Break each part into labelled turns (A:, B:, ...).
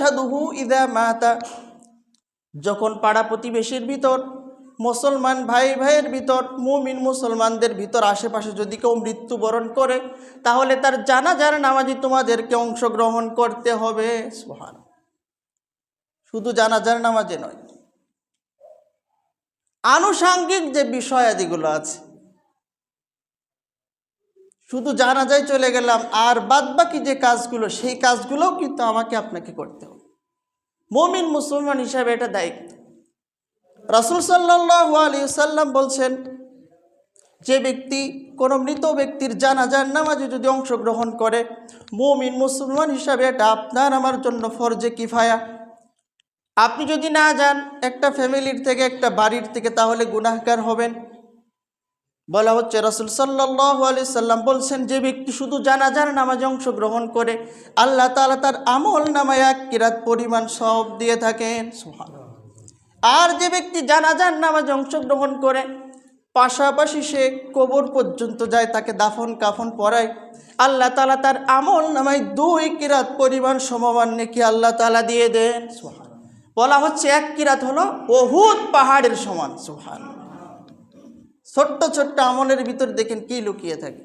A: সাধুহু ইদা মাতা। যখন পাড়া প্রতিবেশীর ভিতর, মুসলমান ভাই ভাইয়ের ভিতর, মুমিন মুসলমানদের ভিতর আশেপাশে যদি কেউ মৃত্যুবরণ করে, তাহলে তার জানাজার নামাজি তোমাদেরকে অংশগ্রহণ করতে হবে। সুবহান শুধু জানাজার নামাজে নয়, আনুষাঙ্গিক যে বিষয়াদিগুলো আছে শুধু জানাজায় চলে গেলাম, আর বাদ বাকি যে কাজগুলো, সেই কাজগুলোও কিন্তু আমাকে আপনাকে করতে হবে। মমিন মুসলমান হিসাবে এটা দায়িত্ব। রাসুল সাল্লাহ আলী সাল্লাম বলছেন, যে ব্যক্তি, কোনো মৃত ব্যক্তির জানাজার নামাজে যদি অংশগ্রহণ করে, মমিন মুসলমান হিসাবে এটা আপনার আমার জন্য ফরজে কিফায়া। আপনি যদি না যান, একটা ফ্যামিলির থেকে, একটা বাড়ির থেকে, তাহলে গুনাহগার হবেন। বলা হচ্ছে রসুল সাল্লাহ আলি সাল্লাম বলছেন, যে ব্যক্তি শুধু জানাজার নামাজে অংশগ্রহণ করে, আল্লাহ তালা তার আমল নামায় এক কিরাত পরিমাণ সব দিয়ে থাকেন। আর যে ব্যক্তি জানাজার নামাজে অংশগ্রহণ করে, পাশাপাশি সে কবর পর্যন্ত যায়, তাকে দাফন কাফন পরায়, আল্লাহ তালা তার আমল নামায় দুই কিরাত পরিমাণ সমমান নাকি আল্লাহ তালা দিয়ে দেন। বলা হচ্ছে, এক কিরাত হলো বহুত পাহাড়ের সমান। সুহান ছোট্ট ছোট্ট আমলের ভিতর দেখেন কি লুকিয়ে থাকে।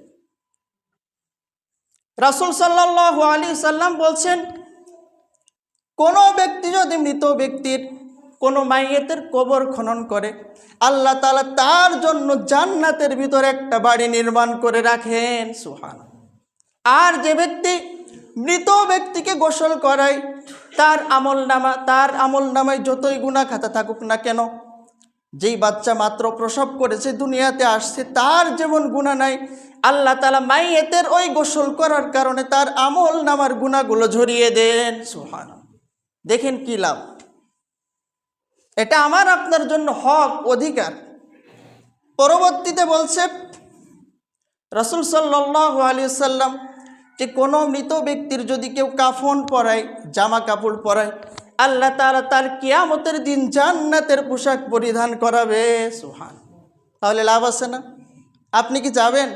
A: রাসুল সাল্লাহ আলী সাল্লাম বলছেন, কোনো ব্যক্তি যদি মৃত ব্যক্তির কোনো মাইয়েতের কবর খনন করে, আল্লাহ তালা তার জন্য জান্নাতের ভিতরে একটা বাড়ি নির্মাণ করে রাখেন। সুহান আর যে ব্যক্তি মৃত ব্যক্তিকে গোসল করায়, তার আমল নামা তার আমল নামায় যতই গুণা খাতা থাকুক না কেন যেই বাচ্চা মাত্র প্রসব করেছে, দুনিয়াতে আসছে, তার যেমন গুণা নাই, আল্লাহ তালা মাইয়েতের ওই গোসল করার কারণে তার আমল নামার গুণাগুলো ঝরিয়ে দেন। সুহান দেখেন কি লাভ? এটা আমার, আপনার জন্য হক, অধিকার। পরবর্তীতে বলছে, রসুল সাল্লাহ আলী সাল্লাম যে কোনো মৃত ব্যক্তির যদি কেউ কাফন পরায়, জামা কাপড় পরায় আল্লাহ তারা তার কিয়ামতের দিন জান্নাতের পোশাক পরিধান করাবে সুহান তাহলে লাভ আছে না? আপনি কি যাবেন?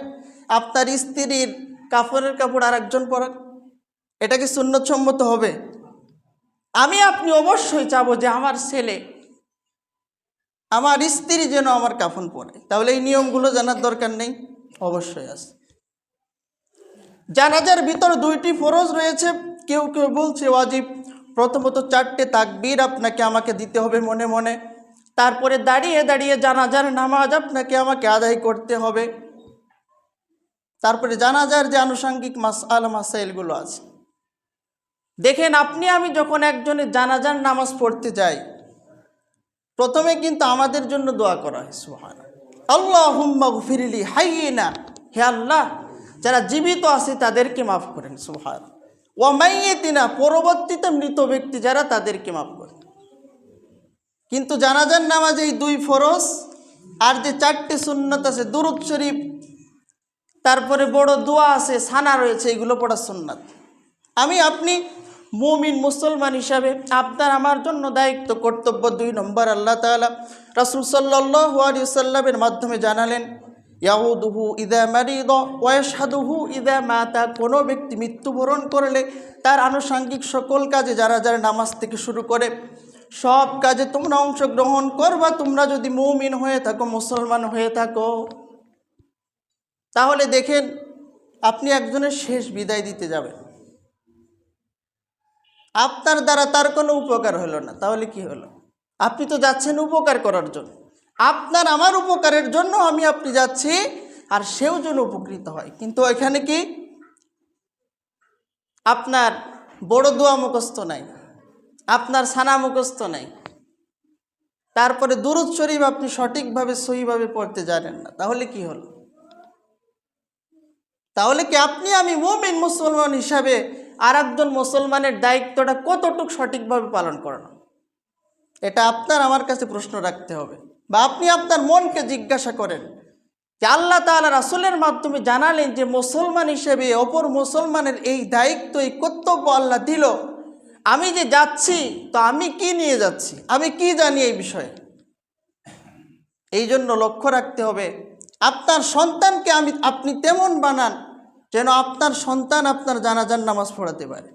A: আপনার স্ত্রীর কাপড়ের কাপড় আর একজন পরাক? এটা কি সুন্নতসম্মত হবে? আমি, আপনি অবশ্যই চাবো যে আমার ছেলে, আমার স্ত্রী যেন আমার কাফন পরে। তাহলে এই নিয়মগুলো জানার দরকার নেই? অবশ্যই আছে। জানাজার ভিতর দুইটি ফরজ রয়েছে। কেউ কেউ বলছে ওয়াজিব প্রথমত চারটে তাকবীর আপনাকে আমাকে দিতে হবে মনে মনে। তারপরে দাঁড়িয়ে দাঁড়িয়ে জানাজার নামাজ আপনাকে আমাকে আদায় করতে হবে। তারপরে জানাজার যে আনুষঙ্গিক মাস, আল মাসাইলগুলো আছে। দেখেন, আপনি, আমি যখন একজনের জানাজার নামাজ পড়তে যাই, প্রথমে কিন্তু আমাদের জন্য দোয়া করা হয় সুহান আল্লাহ হুম্মা ফিরিলি হাইয়ে হে আল্লাহ, যারা জীবিত আছে তাদেরকে মাফ করেন সুহান ও তিনা পরবর্তীতে মৃত ব্যক্তি যারা তাদেরকে মাফ করে। কিন্তু জানাজার নামাজ এই দুই ফরজ আর যে চারটে সুন্নত আছে, দুরুদ শরীফ, তারপরে বড় দোয়া আছে, সানা রয়েছে, এগুলো পড়ার সুন্নাত। আমি, আপনি মুমিন, মুসলমান হিসাবে আপনার, আমার জন্য দায়িত্ব, কর্তব্য দুই নম্বর, আল্লাহ তালা রাসুল সাল্লাহ সাল্লামের মাধ্যমে জানালেন ইয়াহুদুহু ইদা মারিদ ওয়াসাদুহু ইদা মাতা, কোনো ব্যক্তি মৃত্যুবরণ করলে তার আনুষাঙ্গিক সকল কাজে যারা যারা নামাজ থেকে শুরু করে, সব কাজে তোমরা অংশগ্রহণ করবা, তোমরা যদি মৌমিন হয়ে থাকো, মুসলমান হয়ে থাকো। তাহলে দেখেন, আপনি একজনের শেষ বিদায় দিতে যাবেন। আপনার দ্বারা তার কোনো উপকার হলো না। তাহলে কি হলো? আপনি তো যাচ্ছেন উপকার করার জন্য। আপনার আমার উপকারের জন্য আমি আপনি যাচ্ছি, আর সেও যেন উপকৃত হয়। কিন্তু এখানে কি? আপনার বড় দোয়া মুখস্থ নাই, আপনার সানা মুখস্থ নাই। তারপরে দুরুদ শরীফ আপনি সঠিকভাবে, সহিভাবে পড়তে জানেন না। তাহলে কি হলো? তাহলে কি আপনি আমি মুমিন মুসলমান হিসাবে আর একজন মুসলমানের দায়িত্বটা কতটুকু সঠিকভাবে পালন করানো? এটা আপনার আমার কাছে প্রশ্ন রাখতে হবে। বা আপনি আপনার মনকে জিজ্ঞাসা করেন যে আল্লাহ তালা রাসুলের মাধ্যমে জানালেন যে মুসলমান হিসেবে, অপর মুসলমানের এই দায়িত্ব, এই কর্তব্য আল্লাহ দিল। আমি যে যাচ্ছি, তো আমি কি নিয়ে যাচ্ছি? আমি কি জানি এই বিষয়ে? এই জন্য লক্ষ্য রাখতে হবে, আপনার সন্তানকে আমি, আপনি তেমন বানান যেন আপনার সন্তান আপনার জানাজার নামাজ পড়াতে পারে।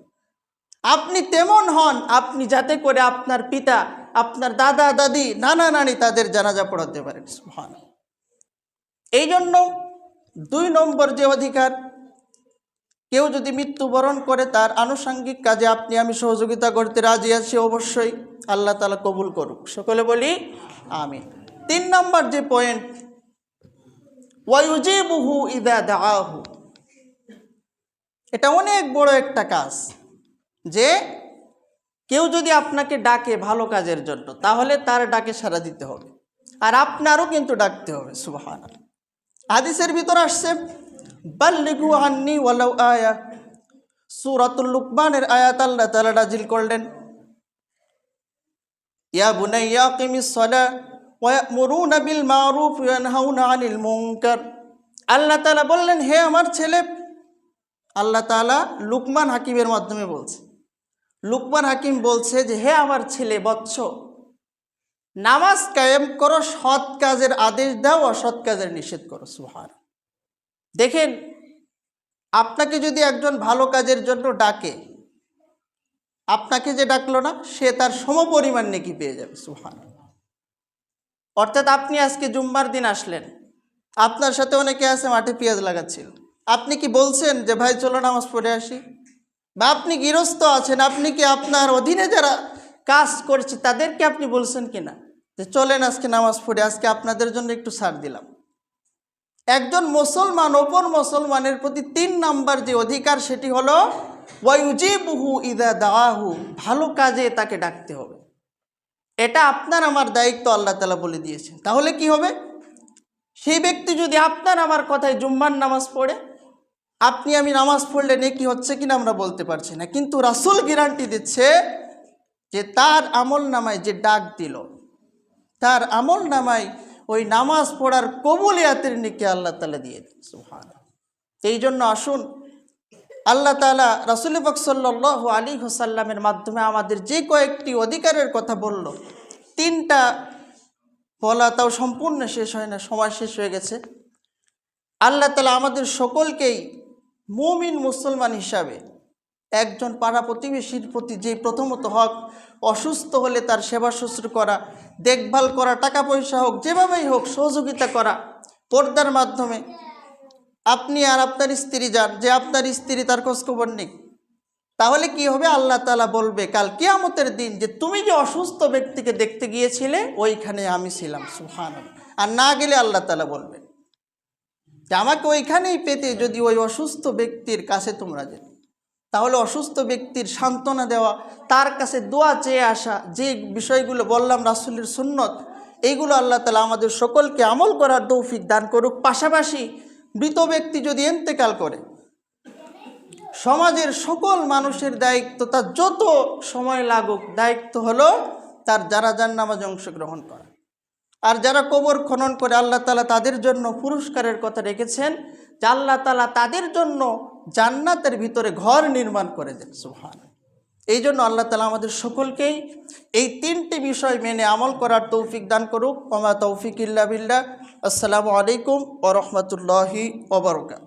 A: আপনি তেমন হন, আপনি যাতে করে আপনার পিতা আপনার দাদা, দাদি, নানা, নানি তাদের জানাজা পড়াতে পারেন সুবহান এই জন্য দুই নম্বর যে অধিকার, কেউ যদি মৃত্যুবরণ করে তার আনুষঙ্গিক কাজে আপনি আমি সহযোগিতা করতে রাজি আছি অবশ্যই, আল্লাহ তালা কবুল করুক। সকলে বলি আমি তিন নম্বর যে পয়েন্ট ওয়াইজিবুহু ইদা দাহু এটা অনেক বড় একটা কাজ, যে কেউ যদি আপনাকে ডাকে ভালো কাজের জন্য, তাহলে তার ডাকে সাড়া দিতে হবে। আর আপনারও কিন্তু ডাকতে হবে সুবাহান হাদিসের ভিতর আসছে, বাল্লিগু আন্নি ওয়ালাউ আয়া। সুরাতুল লুকমানের আয়াত আল্লাহ তাআলা নাজিল করলেন, ইয়া বুনাইয়া কিমিস সালা ওয়া ইয়ামুরুনা বিল মারুফ ইয়ানহাউনা আনিল মুনকার। আল্লাহ তাআলা বললেন, হে আমার ছেলে, আল্লাহ তাআলা লুকমান হাকিমের মাধ্যমে বলছে লুকমান হাকিম বলছে যে, হে আমার ছেলে, বৎস, নামাজ কায়েম করো, সৎ কাজের আদেশ দাও, অসৎ কাজের নিষেধ করো। সুহার দেখেন, আপনাকে যদি একজন ভালো কাজের জন্য ডাকে, আপনাকে যে ডাকলো না, সে তার সমপরিমাণ নেকি পেয়ে যাবে সুহান অর্থাৎ আপনি আজকে জুম্বার দিন আসলেন, আপনার সাথে অনেকে আছে মাঠে পেঁয়াজ লাগাচ্ছিল। আপনি কি বলছেন যে, ভাই, চলো নামাজ পড়ে আসি? বা আপনি গৃহস্থ আছেন, আপনি কি আপনার অধীনে যারা কাজ করছে, তাদেরকে আপনি বলছেন কি না যে চলেন আজকে নামাজ পড়ে, আজকে আপনাদের জন্য একটু ছাড় দিলাম। একজন মুসলমান ওপর মুসলমানের প্রতি তিন নাম্বার যে অধিকার সেটি হলো ওয়াইজিবুহু ইদা দাহু ভালো কাজে তাকে ডাকতে হবে। এটা আপনার আমার দায়িত্ব, আল্লাহ তালা বলে দিয়েছেন। তাহলে কি হবে? সেই ব্যক্তি যদি আপনার আমার কথায় জুম্মার নামাজ পড়ে আপনি আমি নামাজ পড়লে নেকি হচ্ছে কিনা আমরা বলতে পারছি না। কিন্তু রাসুল গ্যারান্টি দিচ্ছে যে তার আমল নামায় যে ডাক দিল, তার আমল নামায় ওই নামাজ পড়ার কবুলিয়াতের নিকে আল্লাহ তালা দিয়ে সুহান এই জন্য আসুন, আল্লাহ তালা রাসুল বকসল্লাহ আলী হোসাল্লামের মাধ্যমে আমাদের যে কয়েকটি অধিকারের কথা বলল, তিনটা বলা তাও সম্পূর্ণ শেষ হয় না, সময় শেষ হয়ে গেছে। আল্লাহ তালা আমাদের সকলকেই মুমিন মুসলমান হিসাবে একজন পাড়া প্রতিবেশীর প্রতি যে প্রথমত হক, অসুস্থ হলে তার সেবা শুশ্রূ করা, দেখভাল করা, টাকা পয়সা হোক, যেভাবেই হোক, সহযোগিতা করা, পর্দার মাধ্যমে আপনি আর আপনার স্ত্রী যান, যে আপনার স্ত্রী তার খোঁজখবর নেই তাহলে কি হবে? আল্লাহ তালা বলবে, কাল কিয়ামতের দিন যে তুমি যে অসুস্থ ব্যক্তিকে দেখতে গিয়েছিলে, ওইখানে আমি ছিলাম সুহান আর না গেলে আল্লাহ তালা বলবে। যে আমাকে ওইখানেই পেতে যদি ওই অসুস্থ ব্যক্তির কাছে তোমরা যেত। তাহলে অসুস্থ ব্যক্তির সান্ত্বনা দেওয়া, তার কাছে দোয়া চেয়ে আসা, যে বিষয়গুলো বললাম রাসুলের সুন্নত এইগুলো আল্লাহ তালা আমাদের সকলকে আমল করার তৌফিক দান করুক। পাশাপাশি মৃত ব্যক্তি যদি এন্তেকাল করে, সমাজের সকল মানুষের দায়িত্ব, তার যত সময় লাগুক, দায়িত্ব হলো তার যারা যার নামাজ অংশগ্রহণ করা। আর যারা কবর খনন করে আল্লাহ তালা তাদের জন্য পুরস্কারের কথা রেখেছেন, যে আল্লাহ তালা তাদের জন্য জান্নাতের ভিতরে ঘর নির্মাণ করে দেন সুহান এই জন্য আল্লাহ তালা আমাদের সকলকেই এই তিনটি বিষয় মেনে আমল করার তৌফিক দান করুক। ওমা তৌফিক ইল্লা বিল্লা আসসালামু আলাইকুম ও রহমতুল্লাহি ওবরকাত